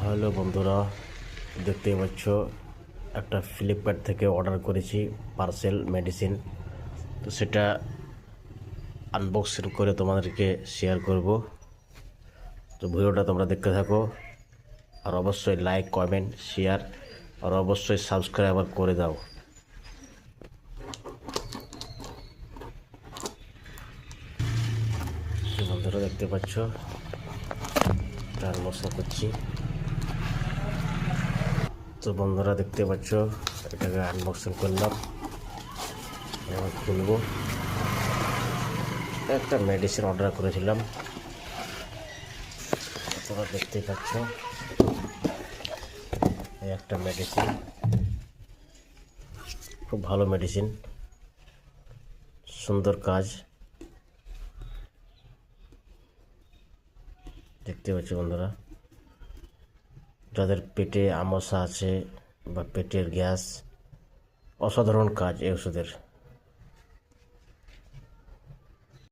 Hello বন্ধুরা দেখতে পাচ্ছ, একটা ফ্লিপকার্ট থেকে অর্ডার করেছি পার্সেল মেডিসিন তো সেটা আনবক্সিং করে তোমাদেরকে শেয়ার করব। তো ভিডিওটা তোমরা দেখতে থাকো, আর অবশ্যই লাইক কমেন্ট শেয়ার আর অবশ্যই সাবস্ক্রাইব করে দাও। বন্ধুরা, দেখতে পাচ্ছ আনবক্সিং করছি। তো বন্ধুরা দেখতে পাচ্ছ এটাকে আনবক্সিং করলাম। এবার খুলবো। একটা মেডিসিন অর্ডার করেছিলাম। তোমরা দেখতে পাচ্ছ একটা মেডিসিন খুব ভালো মেডিসিন সুন্দর কাজ। দেখতে পাচ্ছ বন্ধুরা। যাদের পেটে আমসা আছে বা পেটের গ্যাস অসাধারণ কাজ এই ওষুধের।